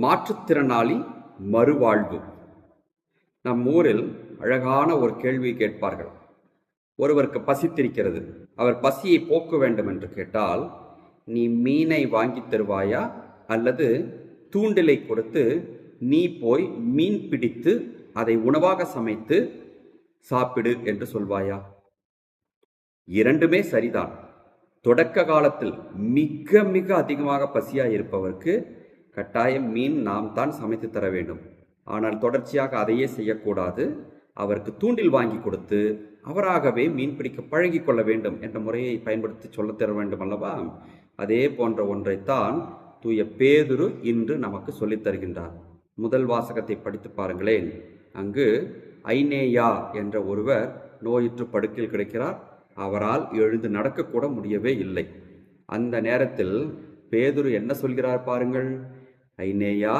மாற்றுத்திறனாளி மறுவாழ்வு. நம் ஊரில் அழகான ஒரு கேள்வி கேட்பார்கள். ஒருவருக்கு பசித்திருக்கிறது. அவர் பசியை போக்க வேண்டும் என்று கேட்டால் நீ மீனை வாங்கித் தருவாயா? அல்லது தூண்டிலை கொடுத்து நீ போய் மீன் பிடித்து அதை உணவாக சமைத்து சாப்பிடு என்று சொல்வாயா? இரண்டுமே சரிதான். தொடக்க காலத்தில் மிக மிக அதிகமாக பசியாக இருப்பவருக்கு கட்டாயம் மீன் நாம் தான் சமைத்து தர வேண்டும். ஆனால் தொடர்ச்சியாக அதையே செய்யக்கூடாது. அவருக்கு தூண்டில் வாங்கி கொடுத்து அவராகவே மீன் பிடிக்க பழகி கொள்ள வேண்டும் என்ற முறையை பயன்படுத்தி சொல்லத் தர வேண்டும் அல்லவா? அதே போன்ற ஒன்றைத்தான் தூய பேதுரு இன்று நமக்கு சொல்லித் தருகின்றார். முதல் வாசகத்தை படித்து பாருங்களேன். அங்கு ஐனேயா என்ற ஒருவர் நோயுற்று படுக்கையில் கிடைக்கிறார். அவரால் எழுந்து நடக்கக்கூட முடியவே இல்லை. அந்த நேரத்தில் பேதுரு என்ன சொல்கிறார் பாருங்கள். ஐனேயா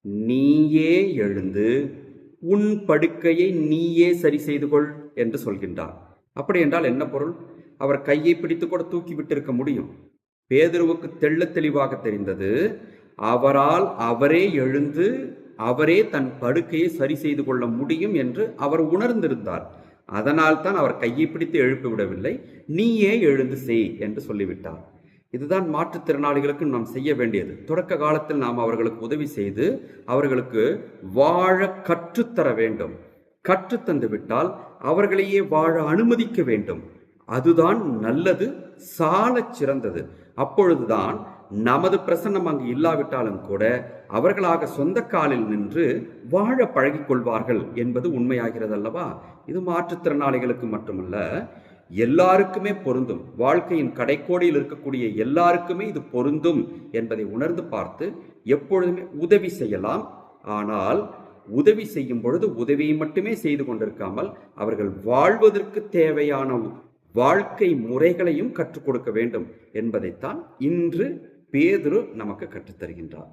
நீயே எழுந்து உன் படுக்கையை நீயே சரி செய்து கொள் என்று சொல்கின்றார். அப்படி என்றால் என்ன பொருள்? அவர் கையை பிடித்து கூட தூக்கி விட்டிருக்க முடியும். பேதுருவுக்கு தெள்ளத் தெளிவாக தெரிந்தது அவரால் அவரே எழுந்து அவரே தன் படுக்கையை சரி செய்து கொள்ள முடியும் என்று அவர் உணர்ந்திருந்தார். அதனால் தான் அவர் கையை பிடித்து எழுப்பி விடவில்லை. நீயே எழுந்து செய் என்று சொல்லிவிட்டார். இதுதான் மாற்றுத்திறனாளிகளுக்கு நாம் செய்ய வேண்டியது. தொடக்க காலத்தில் நாம் அவர்களுக்கு உதவி செய்து அவர்களுக்கு வாழ கற்றுத்தர வேண்டும். கற்றுத்தந்து விட்டால் அவர்களையே வாழ அனுமதிக்க வேண்டும். அதுதான் நல்லது சால சிறந்தது. அப்பொழுதுதான் நமது பிரசன்னம் அங்கு இல்லாவிட்டாலும் கூட அவர்களாக சொந்த காலில் நின்று வாழ பழகிக் கொள்வார்கள் என்பது உண்மையாகிறது அல்லவா இது மாற்றுத்திறனாளிகளுக்கு மட்டுமல்ல எல்லாருக்குமே பொருந்தும். வாழ்க்கையின் கடைக்கோடியில் இருக்கக்கூடிய எல்லாருக்குமே இது பொருந்தும் என்பதை உணர்ந்து பார்த்து எப்பொழுதுமே உதவி செய்யலாம். ஆனால் உதவி செய்யும் பொழுது உதவியை மட்டுமே செய்து கொண்டிருக்காமல் அவர்கள் வாழ்வதற்கு தேவையான வாழ்க்கை முறைகளையும் கற்றுக் கொடுக்க வேண்டும் என்பதைத்தான் இன்று பேதுரு நமக்கு கற்றுத்தருகின்றார்.